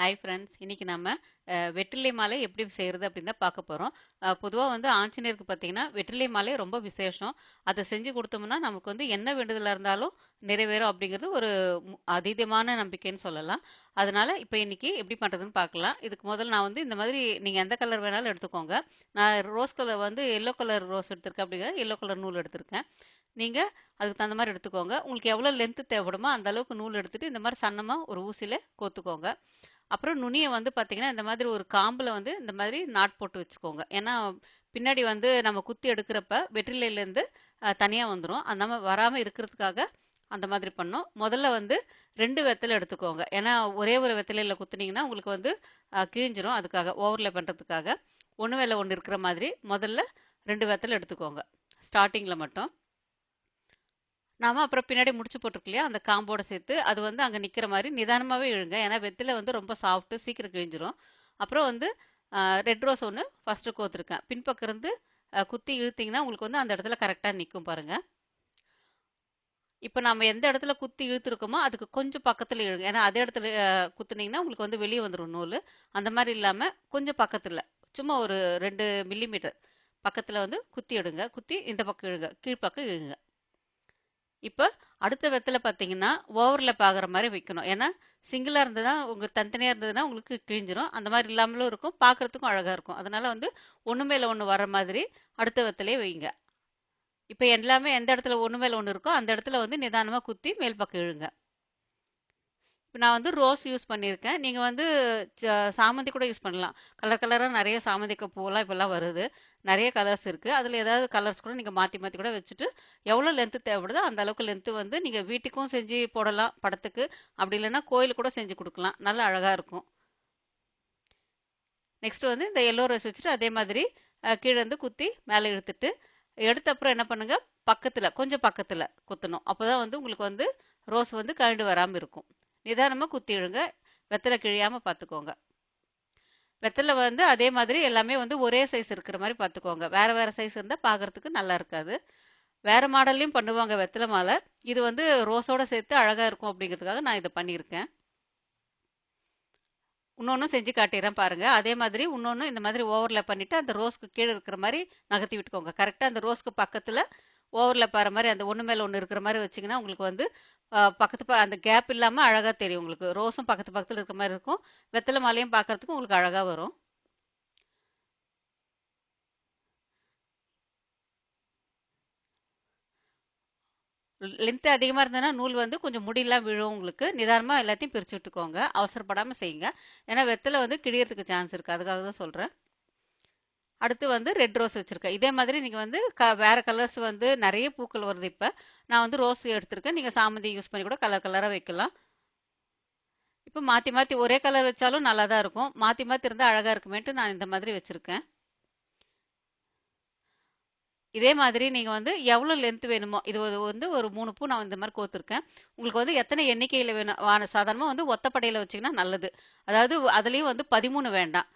Hi friends இன்னைக்கு நம்ம வெற்றிலை மாலை எப்படி செய்கிறது அப்படின்னு தான் பார்க்க போகிறோம் பொதுவாக வந்து ஆஞ்சநேயருக்கு பார்த்தீங்கன்னா வெற்றிலை மாலை ரொம்ப விசேஷம். அதை செஞ்சு கொடுத்தோம்னா நமக்கு வந்து என்ன வேண்டுதலாக இருந்தாலும் நிறைவேறும் அப்படிங்கிறது ஒரு அதீதமான நம்பிக்கைன்னு சொல்லலாம். அதனால் இப்போ இன்றைக்கி எப்படி பண்ணுறதுன்னு பார்க்கலாம். இதுக்கு முதல்ல நான் வந்து இந்த மாதிரி நீங்கள் எந்த கலர் வேணாலும் எடுத்துக்கோங்க. நான் ரோஸ் கலர் வந்து எல்லோ கலர் ரோஸ் எடுத்திருக்கேன் அப்படிங்கிற எல்லோ கலர் நூல் எடுத்திருக்கேன். நீங்கள் அதுக்கு தகுந்த மாதிரி எடுத்துக்கோங்க. உங்களுக்கு எவ்வளோ லென்த்து தேவைப்படுமோ அந்த அளவுக்கு நூல் எடுத்துகிட்டு இந்த மாதிரி சன்னமாக ஒரு ஊசியில் கோத்துக்கோங்க. அப்புறம் நுனியை வந்து பார்த்தீங்கன்னா இந்த மாதிரி ஒரு காம்பில் வந்து இந்த மாதிரி நாட் போட்டு வச்சுக்கோங்க. ஏன்னா பின்னாடி வந்து நம்ம குத்தி எடுக்கிறப்ப வெற்றிலையிலேருந்து தனியாக வந்துடும் அந்த மாதிரி வராமல் இருக்கிறதுக்காக அந்த மாதிரி பண்ணோம். முதல்ல வந்து ரெண்டு வெத்தலை எடுத்துக்கோங்க. ஏன்னா ஒரே ஒரு வெத்தலையில் குத்துனீங்கன்னா உங்களுக்கு வந்து கிழிஞ்சிரும். அதுக்காக ஓவரில் பண்ணுறதுக்காக ஒன்று வேலை ஒன்று இருக்கிற மாதிரி முதல்ல ரெண்டு வெத்தலை எடுத்துக்கோங்க. ஸ்டார்டிங்கில் மட்டும். நாம அப்புறம் பின்னாடி முடிச்சு போட்டிருக்கு இல்லையா? அந்த காம்போட சேர்த்து அது வந்து அங்க நிக்கிற மாதிரி நிதானமாவே இழுங்க. ஏன்னா வெத்தில வந்து ரொம்ப சாஃப்ட் சீக்கிரம் கிழிஞ்சிரும். அப்புறம் வந்து ரெட் ரோஸ் ஒன்று ஃபர்ஸ்ட் கோத்துருக்கேன். பின்பக்கம் இருந்து குத்தி இழுத்தீங்கன்னா உங்களுக்கு வந்து அந்த இடத்துல கரெக்டா நிற்கும் பாருங்க. இப்போ நம்ம எந்த இடத்துல குத்தி இழுத்துருக்கோமோ அதுக்கு கொஞ்சம் பக்கத்தில் இழுங்க. ஏன்னா அதே இடத்துல குத்துனீங்கன்னா உங்களுக்கு வந்து வெளியே வந்துடும் நூல். அந்த மாதிரி இல்லாமல் கொஞ்சம் பக்கத்தில் சும்மா ஒரு ரெண்டு மில்லிமீட்டர் பக்கத்தில் வந்து குத்தி எடுங்க. குத்தி இந்த பக்கம் இழுங்க. கீழ்ப்பக்கம் இழுங்க. இப்போ அடுத்த விதத்தில் பார்த்தீங்கன்னா ஓவர்லப் பார்க்குற மாதிரி வைக்கணும். ஏன்னா சிங்கிளாக இருந்ததுன்னா உங்களுக்கு தனித்தனியாக இருந்ததுன்னா உங்களுக்கு கிழிஞ்சிரும். அந்த மாதிரி இல்லாமலும் இருக்கும். பார்க்கறதுக்கும் அழகாக இருக்கும். அதனால வந்து ஒன்று மேல ஒன்று வர மாதிரி அடுத்த வெத்தலையே வைங்க இப்போ எல்லாமே எந்த இடத்துல ஒன்று மேலே ஒன்று இருக்கோ அந்த இடத்துல வந்து நிதானமாக குத்தி மேல் பக்கம் இழுங்க. இப்போ நான் வந்து ரோஸ் யூஸ் பண்ணியிருக்கேன். நீங்கள் வந்து ச- சாமந்தி கூட யூஸ் பண்ணலாம். கலர் கலராக நிறைய சாமந்திக்க பூவெல்லாம் இப்போல்லாம் வருது. நிறைய கலர்ஸ் இருக்குது அதில் ஏதாவது கலர்ஸ் கூட நீங்கள் மாற்றி மாற்றி கூட வச்சுட்டு எவ்வளோ லென்த்து தேவைப்படுதோ அந்த அளவுக்கு லென்த்து வந்து நீங்கள் வீட்டுக்கும் செஞ்சு போடலாம் படத்துக்கு. அப்படி இல்லைன்னா கோயிலுக்கு கூட செஞ்சு கொடுக்கலாம். நல்லா அழகா இருக்கும். நெக்ஸ்ட் வந்து இந்த எல்லோ ரோஸ் வச்சுட்டு அதே மாதிரி கீழே இருந்து குத்தி மேலே இழுத்துட்டு எடுத்த அப்புறம் என்ன பண்ணுங்க? பக்கத்தில் கொஞ்சம் பக்கத்தில் குத்தணும். அப்போதான் வந்து உங்களுக்கு வந்து ரோஸ் வந்து கழண்டு வராமல் இருக்கும். நிதானமாக குத்தி இழுங்க. வெத்தலை கிழியாமல் பார்த்துக்கோங்க வெத்தலை வந்து அதே மாதிரி எல்லாமே வந்து ஒரே சைஸ் இருக்கிற மாதிரி பார்த்துக்கோங்க. வேற வேறு சைஸ் இருந்தால் பார்க்கறதுக்கு நல்லா இருக்காது. வேற மாடல்லையும் பண்ணுவாங்க வெத்தலை மாலை. இது வந்து ரோஸோட சேர்த்து அழகாக இருக்கும் அப்படிங்கிறதுக்காக நான் இதை பண்ணியிருக்கேன். இன்னொன்று செஞ்சு காட்டிடுறேன் பாருங்க. அதே மாதிரி இன்னொன்று இந்த மாதிரி ஓவரில் பண்ணிட்டு அந்த ரோஸ்க்கு கீழே இருக்கிற மாதிரி நகர்த்தி விட்டுக்கோங்க. கரெக்டாக அந்த ரோஸ்க்கு பக்கத்தில் ஓவரில் பாற மாதிரி அந்த ஒன்று மேலே ஒன்று இருக்கிற மாதிரி வச்சீங்கன்னா உங்களுக்கு வந்து பக்கத்து அந்த கேப் இல்லாம அழகா தெரியும் உங்களுக்கு. ரோஸும் பக்கத்து பக்கத்துல இருக்கிற மாதிரி இருக்கும். வெத்தலை மாலையும் பார்க்கறதுக்கு உங்களுக்கு அழகா வரும். லென்த் அதிகமாக இருந்ததுன்னா நூல் வந்து கொஞ்சம் முடியெல்லாம் விழும் உங்களுக்கு. நிதானமாக எல்லாத்தையும் பிரிச்சு விட்டுக்கோங்க. அவசரப்படாமல் செய்யுங்க. ஏன்னா வெத்தலை வந்து கிழியறதுக்கு சான்ஸ் இருக்குது அதுக்காக தான் சொல்கிறேன் அடுத்து வந்து ரெட் ரோஸ் வச்சுருக்கேன். இதே மாதிரி நீங்கள் வந்து க- வேறு கலர்ஸ் வந்து நிறைய பூக்கள் வருது இப்போ. நான் வந்து ரோஸ் எடுத்திருக்கேன். நீங்கள் சாமந்தி யூஸ் பண்ணி கூட கலர் கலராக வைக்கலாம். இப்போ மாற்றி மாற்றி ஒரே கலர் வச்சாலும் நல்லா தான் இருக்கும். மாற்றி மாற்றி இருந்தால் அழகாக இருக்குமேட்டு நான் இந்த மாதிரி வச்சுருக்கேன். இதே மாதிரி நீங்கள் வந்து எவ்வளோ லென்த் வேணுமோ இது வந்து ஒரு மூணு பூ நான் இந்த மாதிரி கோத்துருக்கேன். உங்களுக்கு வந்து எத்தனை எண்ணிக்கையில் வேணும் வா- வந்து ஒத்தப்படையில் வச்சீங்கன்னா நல்லது. அதாவது அதுலேயும் வந்து பதிமூணு வேண்டாம்.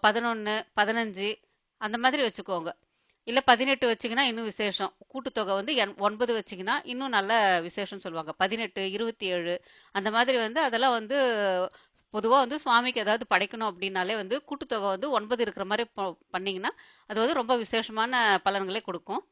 பதினொன்று பதினஞ்சு அந்த மாதிரி வச்சுக்கோங்க. இல்ல பதினெட்டு வச்சிங்கன்னா இன்னும் விசேஷம். கூட்டுத்தொகை வந்து என் ஒன்பது வச்சிங்கன்னா இன்னும் நல்ல விசேஷம் சொல்லுவாங்க. பதினெட்டு இருபத்தி ஏழு அந்த மாதிரி வந்து அதெல்லாம் வந்து பொதுவாக வந்து சுவாமிக்கு ஏதாவது படைக்கணும் அப்படின்னாலே வந்து கூட்டுத்தொகை வந்து ஒன்பது இருக்கிற மாதிரி ப- பண்ணீங்கன்னா அது வந்து ரொம்ப விசேஷமான பலன்களை கொடுக்கும்.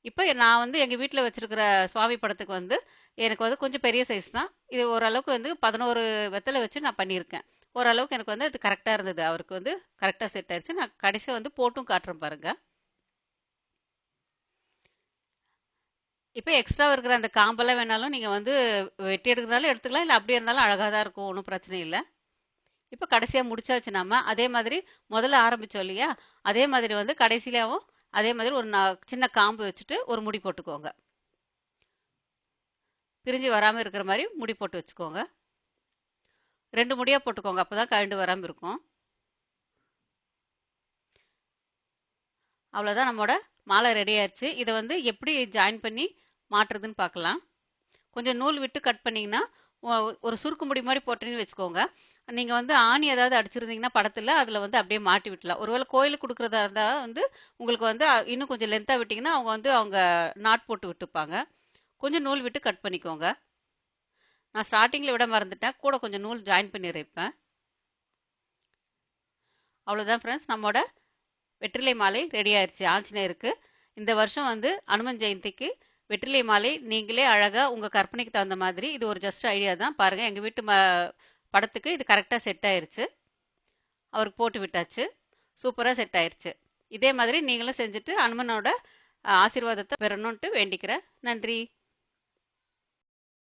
இப்போ நான் வந்து எங்கள் வீட்டில் வச்சிருக்கிற சுவாமி படத்துக்கு வந்து எனக்கு வந்து கொஞ்சம் பெரிய சைஸ் தான். இது ஓரளவுக்கு வந்து பதினோரு வெத்தலை வச்சு நான் பண்ணியிருக்கேன். ஓரளவுக்கு எனக்கு வந்து அது கரெக்டாக இருந்தது. அவருக்கு வந்து கரெக்டாக செட் ஆயிடுச்சு. நான் கடைசியாக வந்து போட்டும் காட்டுறேன் பாருங்க. இப்போ எக்ஸ்ட்ரா இருக்கிற அந்த காம்பெல்லாம் வேணாலும் நீங்கள் வந்து வெட்டி எடுக்கிறதாலும் எடுத்துக்கலாம். இல்லை அப்படியே இருந்தாலும் அழகாக தான் இருக்கும். ஒன்றும் பிரச்சனை இல்லை. இப்போ கடைசியாக முடிச்சாச்சு நம்ம அதே மாதிரி முதல்ல ஆரம்பிச்சோம் இல்லையா? அதே மாதிரி வந்து கடைசியிலாவும் அதே மாதிரி ஒரு நா- சின்ன காம்பு வச்சுட்டு ஒரு முடி போட்டுக்கோங்க. பிரிஞ்சு வராமல் இருக்கிற மாதிரி முடி போட்டு வச்சுக்கோங்க. ரெண்டு முடியா போட்டுக்கோங்க. அப்போ தான் கரண்டு வராமல் இருக்கும். அவ்வளோதான் நம்மளோட மாலை ரெடி ஆயிடுச்சு. இதை வந்து எப்படி ஜாயின் பண்ணி மாட்டுறதுன்னு பார்க்கலாம். கொஞ்சம் நூல் விட்டு கட் பண்ணிங்கன்னா ஒரு சுருக்கு முடி மாதிரி போட்டேன்னு வச்சுக்கோங்க. நீங்கள் வந்து ஆணி ஏதாவது அடிச்சிருந்தீங்கன்னா படத்தில் அதில் வந்து அப்படியே மாட்டி விட்டலாம். ஒருவேளை கோயிலுக்கு கொடுக்குறதா இருந்தால் வந்து உங்களுக்கு வந்து இன்னும் கொஞ்சம் லென்த்தாக விட்டிங்கன்னா அவங்க வந்து அவங்க நாட் போட்டு விட்டுப்பாங்க. கொஞ்சம் நூல் விட்டு கட் பண்ணிக்கோங்க. நான் ஸ்டார்டிங்கில் விட மறந்துட்டேன். கூட கொஞ்சம் நூல் ஜாயின் பண்ணிடுறேன் இப்ப அவ்வளோதான் ஃப்ரெண்ட்ஸ் நம்மோட வெற்றிலை மாலை ரெடி ஆயிடுச்சு ஆஞ்சநேயருக்கு. இந்த வருஷம் வந்து அனுமன் ஜெயந்திக்கு வெற்றிலை மாலை நீங்களே அழகாக உங்கள் கற்பனைக்கு தகுந்த மாதிரி. இது ஒரு ஜஸ்ட் ஐடியா தான். பாருங்கள் எங்கள் வீட்டு ம படத்துக்கு இது கரெக்டாக செட் ஆயிருச்சு. அவருக்கு போட்டு விட்டாச்சு. சூப்பராக செட் ஆயிருச்சு. இதே மாதிரி நீங்களும் செஞ்சுட்டு அனுமனோட ஆசீர்வாதத்தை பெறணுன்ட்டு வேண்டிக்கிறேன். நன்றி.